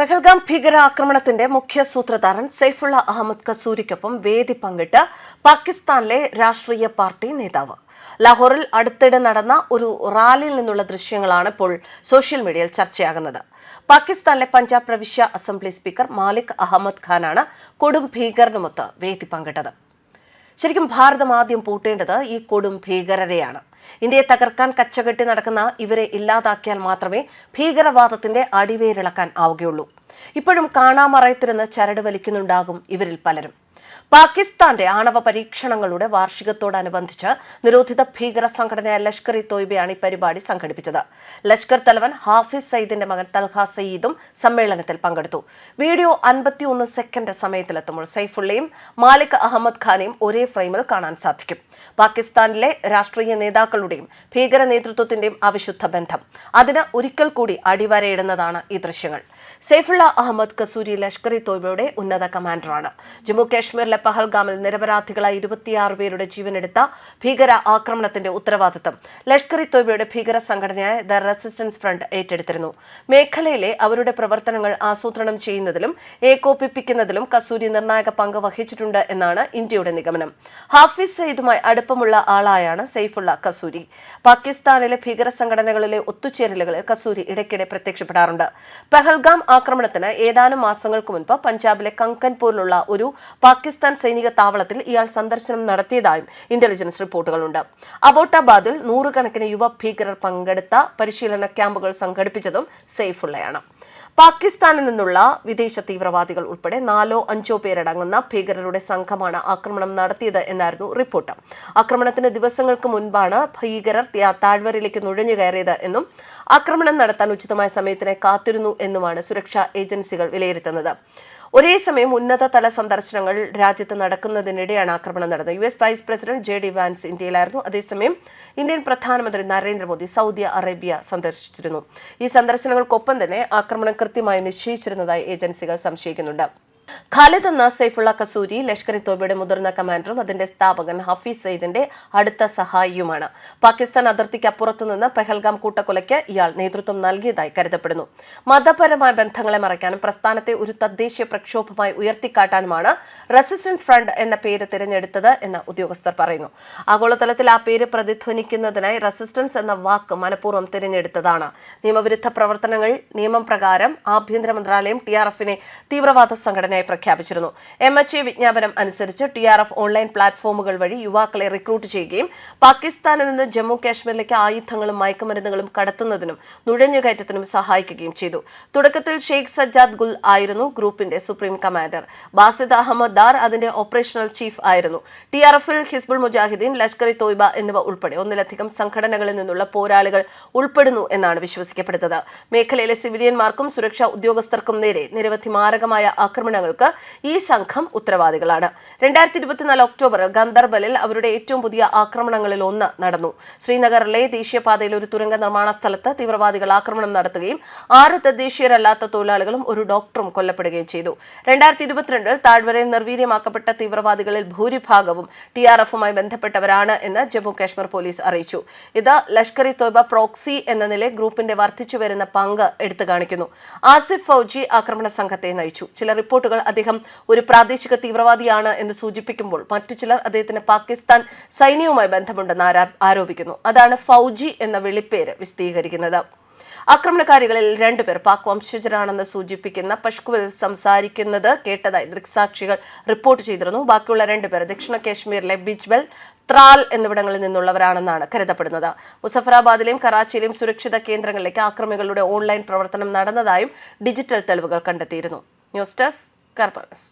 പെഹൽഗാം ഭീകരാക്രമണത്തിന്റെ മുഖ്യ സൂത്രധാരൻ സൈഫുള്ള അഹമ്മദ് കസൂരിക്കൊപ്പം വേദി പങ്കിട്ട് പാകിസ്ഥാനിലെ രാഷ്ട്രീയ പാർട്ടി നേതാവ്. ലാഹോറിൽ അടുത്തിടെ നടന്ന ഒരു റാലിയിൽ നിന്നുള്ള ദൃശ്യങ്ങളാണ് ഇപ്പോൾ സോഷ്യൽ മീഡിയയിൽ ചർച്ചയാകുന്നത്. പാകിസ്ഥാനിലെ പഞ്ചാബ് പ്രവിശ്യ അസംബ്ലി സ്പീക്കർ മാലിക് അഹമ്മദ് ഖാനാണ് കൊടും ഭീകരനുമൊത്ത് വേദി പങ്കിട്ടത്. ശരിക്കും ഭാരതം ആദ്യം പൂട്ടേണ്ടത് ഈ കൊടും ഭീകരതയാണ്. ഇന്ത്യയെ തകർക്കാൻ കച്ചകെട്ടി നടക്കുന്ന ഇവരെ ഇല്ലാതാക്കിയാൽ മാത്രമേ ഭീകരവാദത്തിന്റെ അടിവേരിളക്കാൻ ആവുകയുള്ളൂ. ഇപ്പോഴും കാണാമറയത്തിരുന്ന് ചരട് വലിക്കുന്നുണ്ടാകും ഇവരിൽ പലരും. പാകിസ്ഥാന്റെ ആണവ പരീക്ഷണങ്ങളുടെ വാർഷികത്തോടനുബന്ധിച്ച് നിരോധിത ഭീകര സംഘടനയായ ലഷ്കർ ഇ തോയ്ബയാണ് ഈ പരിപാടി സംഘടിപ്പിച്ചത്. ലഷ്കർ തലവൻ ഹാഫിസ് സയ്യിദിന്റെ മകൻ തൽഹ സയ്യിദും സമ്മേളനത്തിൽ പങ്കെടുത്തു. വീഡിയോ അൻപത്തിയൊന്ന് സെക്കൻഡ് സമയത്തിലെത്തുമ്പോൾ സൈഫുള്ളയും മാലിക് അഹമ്മദ് ഖാനെയും ഒരേ ഫ്രെയിമിൽ കാണാൻ സാധിക്കും. പാകിസ്ഥാനിലെ രാഷ്ട്രീയ നേതാക്കളുടെയും ഭീകര നേതൃത്വത്തിന്റെയും അവിശുദ്ധ ബന്ധം. അതിന് ഒരിക്കൽ കൂടി അടിവരയിടുന്നതാണ് ഈ ദൃശ്യങ്ങൾ. സൈഫുള്ള അഹമ്മദ് കസൂരി ലഷ്കർ ഇ തോയ്ബയുടെ ഉന്നത കമാൻഡറാണ്. ജമ്മു കാശ്മീരിലെ പഹൽഗാമിൽ നിരപരാധികളായ ഇരുപത്തിയാറ് പേരുടെ ജീവനെടുത്ത ഭീകര ആക്രമണത്തിന്റെ ഉത്തരവാദിത്തം. ലഷ്കർ ഇ തോബയുടെ ഭീകര സംഘടനയായ ദ റെസിസ്റ്റൻസ് ഫ്രണ്ട് ഏറ്റെടുത്തിരുന്നു. മേഖലയിലെ അവരുടെ പ്രവർത്തനങ്ങൾ ആസൂത്രണം ചെയ്യുന്നതിലും ഏകോപിപ്പിക്കുന്നതിലും കസൂരി നിർണായക പങ്ക് വഹിച്ചിട്ടുണ്ട് എന്നാണ് ഇന്ത്യയുടെ നിഗമനം. ഹാഫിസ് സയ്യിദുമായി അടുപ്പമുള്ള ആളായാണ് സെയ്ഫുള്ള കസൂരി. പാകിസ്ഥാനിലെ ഭീകര സംഘടനകളിലെ ഒത്തുചേരലുകളിൽ കസൂരി ഇടയ്ക്കിടെ പ്രത്യക്ഷപ്പെടാറുണ്ട്. പഹൽഗാം ആക്രമണത്തിന് ഏതാനും മാസങ്ങൾക്ക് മുൻപ് പഞ്ചാബിലെ കങ്കൻപൂരിലുള്ള ഒരു പാകിസ്ഥാൻ സൈനിക താവളത്തിൽ ഇയാൾ സന്ദർശനം നടത്തിയതായും ഇന്റലിജൻസ് റിപ്പോർട്ടുകളുണ്ട്. അബോട്ടാബാദിൽ നൂറുകണക്കിന് യുവ ഭീകരർ പങ്കെടുത്ത പരിശീലന ക്യാമ്പുകൾ സംഘടിപ്പിച്ചതും സെയ്ഫുള്ളയാണ് പാകിസ്ഥാനിൽ നിന്നുള്ള വിദേശ തീവ്രവാദികൾ ഉൾപ്പെടെ നാലോ അഞ്ചോ പേരടങ്ങുന്ന ഭീകരരുടെ സംഘമാണ് ആക്രമണം നടത്തിയത് എന്നായിരുന്നു റിപ്പോർട്ട്. ആക്രമണത്തിന് ദിവസങ്ങൾക്ക് മുൻപാണ് ഭീകരർ താഴ്വരയിലേക്ക് നുഴഞ്ഞു കയറിയത് എന്നും ആക്രമണം നടത്താൻ ഉചിതമായ സമയത്തിനെ കാത്തിരുന്നു എന്നുമാണ് സുരക്ഷാ ഏജൻസികൾ വിലയിരുത്തുന്നത്. ഒരേ സമയം ഉന്നതതല സന്ദർശനങ്ങൾ രാജ്യത്ത് നടക്കുന്നതിനിടെയാണ് ആക്രമണം നടന്നത്. U S vice president J D Vance ഇന്ത്യയിലായിരുന്നു. അതേസമയം ഇന്ത്യൻ പ്രധാനമന്ത്രി നരേന്ദ്രമോദി സൗദി അറേബ്യ സന്ദർശിച്ചിരുന്നു. ഈ സന്ദർശനങ്ങൾക്കൊപ്പം തന്നെ ആക്രമണം കൃത്യമായി നിശ്ചയിച്ചിരുന്നതായി ഏജൻസികൾ സംശയിക്കുന്നുണ്ട്. ഖാലിദ് എന്ന സൈഫുള്ള കസൂരി ലഷ്കർ ഇ തോബയുടെ മുതിർന്ന കമാൻഡറും അതിന്റെ സ്ഥാപകൻ ഹഫീസ് സയ്യിദിന്റെ അടുത്ത സഹായിയുമാണ്. പാകിസ്ഥാൻ അതിർത്തിക്ക് അപ്പുറത്തു നിന്ന് പെഹൽഗാം കൂട്ടക്കൊലയ്ക്ക് ഇയാൾ നേതൃത്വം നൽകിയതായി കരുതപ്പെടുന്നു. മതപരമായ ബന്ധങ്ങളെ മറയ്ക്കാനും പ്രസ്ഥാനത്തെ ഒരു തദ്ദേശീയ പ്രക്ഷോഭമായി ഉയർത്തിക്കാട്ടാനുമാണ് റെസിസ്റ്റൻസ് ഫ്രണ്ട് എന്ന പേര് തിരഞ്ഞെടുത്തത് എന്ന് ഉദ്യോഗസ്ഥർ പറയുന്നു. ആഗോളതലത്തിൽ ആ പേര് പ്രതിധ്വനിക്കുന്നതിനായി റെസിസ്റ്റൻസ് എന്ന വാക്ക് മനഃപൂർവം തിരഞ്ഞെടുത്തതാണ്. നിയമവിരുദ്ധ പ്രവർത്തനങ്ങൾ നിയമം പ്രകാരം ആഭ്യന്തര മന്ത്രാലയം ടി ആർ എഫിനെ തീവ്രവാദ സംഘടനയായി പ്രഖ്യാപിച്ചിരുന്നു. എം എച്ച് എ വിജ്ഞാപനം അനുസരിച്ച് ടി ആർ എഫ് ഓൺലൈൻ പ്ലാറ്റ്ഫോമുകൾ വഴി യുവാക്കളെ റിക്രൂട്ട് ചെയ്യുകയും പാകിസ്ഥാനിൽ നിന്ന് ജമ്മു കാശ്മീരിലേക്ക് ആയുധങ്ങളും മയക്കുമരുന്നുകളും കടത്തുന്നതിനും നുഴഞ്ഞുകയറ്റത്തിനും സഹായിക്കുകയും ചെയ്തു. തുടക്കത്തിൽ ഷെയ്ഖ് സജ്ജാദ് ഗുൽ ആയിരുന്നു ഗ്രൂപ്പിന്റെ സുപ്രീം കമാൻഡർ. ബാസിദ് അഹമ്മദ് ദാർ അതിന്റെ ഓപ്പറേഷണൽ ചീഫ് ആയിരുന്നു. ടി ആർ എഫിൽ ഹിസ്ബുൾ മുജാഹിദ്ദീൻ ലഷ്കർ ഇ തോയ്ബ എന്നിവ ഉൾപ്പെടെ ഒന്നിലധികം സംഘടനകളിൽ നിന്നുള്ള പോരാളികൾ ഉൾപ്പെടുന്നു എന്നാണ് വിശ്വസിക്കപ്പെടുന്നത്. മേഖലയിലെ സിവിലിയന്മാർക്കും സുരക്ഷാ ഉദ്യോഗസ്ഥർക്കും നേരെ നിരവധി മാരകമായ ആക്രമണങ്ങൾക്ക് ഈ സംഘം ഉത്തരവാദികളാണ്. രണ്ടായിരത്തി ഇരുപത്തിനാല് ഒക്ടോബറിൽ ഗന്ദർബലിൽ അവരുടെ ഏറ്റവും പുതിയ ആക്രമണങ്ങളിൽ ഒന്ന് നടന്നു. ശ്രീനഗറിലെ ദേശീയപാതയിൽ ഒരു തുരങ്ക നിർമ്മാണ സ്ഥലത്ത് തീവ്രവാദികൾ ആക്രമണം നടത്തുകയും ആറ് തദ്ദേശീയരല്ലാത്ത തൊഴിലാളികളും ഒരു ഡോക്ടറും കൊല്ലപ്പെടുകയും ചെയ്തു. രണ്ടായിരത്തി ഇരുപത്തിരണ്ടിൽ താഴ്വരയിൽ നിർവീര്യമാക്കപ്പെട്ട തീവ്രവാദികളിൽ ഭൂരിഭാഗവും ടി ആർ എഫുമായി ബന്ധപ്പെട്ടവരാണ് എന്ന് ജമ്മു കാശ്മീർ പോലീസ് അറിയിച്ചു. ഇത് ലഷ്കർ ഇ തോയ്ബ പ്രോക്സി എന്ന നിലയിൽ ഗ്രൂപ്പിന്റെ വർദ്ധിച്ചു വരുന്ന പങ്ക് എടുത്തു കാണിക്കുന്നു. ആസിഫ് ഫൌജി ആക്രമണ സംഘത്തെ നയിച്ചു. ചില റിപ്പോർട്ടുകൾ അദ്ദേഹം ഒരു പ്രാദേശിക തീവ്രവാദിയാണ് എന്ന് സൂചിപ്പിക്കുമ്പോൾ മറ്റു ചിലർ അദ്ദേഹത്തിന് പാകിസ്ഥാൻ സൈന്യവുമായി ബന്ധമുണ്ടെന്ന് ആരോപിക്കുന്നു. അതാണ് ഫൗജി എന്ന വിളിപ്പേര് വിശദീകരിക്കുന്നത്. ആക്രമണകാരികളിൽ രണ്ടുപേർ പാക് വംശജരാണെന്ന് സൂചിപ്പിക്കുന്ന പഷ്കുവിൽ സംസാരിക്കുന്നത് കേട്ടതായി ദൃക്സാക്ഷികൾ റിപ്പോർട്ട് ചെയ്തിരുന്നു. ബാക്കിയുള്ള രണ്ടുപേർ ദക്ഷിണ കാശ്മീരിലെ ബിജ്ബൽ ത്രാൽ എന്നിവിടങ്ങളിൽ നിന്നുള്ളവരാണെന്നാണ് കരുതപ്പെടുന്നത്. മുസഫറാബാദിലെയും കറാച്ചിയിലെയും സുരക്ഷിത കേന്ദ്രങ്ങളിലേക്ക് ആക്രമികളുടെ ഓൺലൈൻ പ്രവർത്തനം നടന്നതായും ഡിജിറ്റൽ തെളിവുകൾ കണ്ടെത്തിയിരുന്നു. News desk గర్భాలస్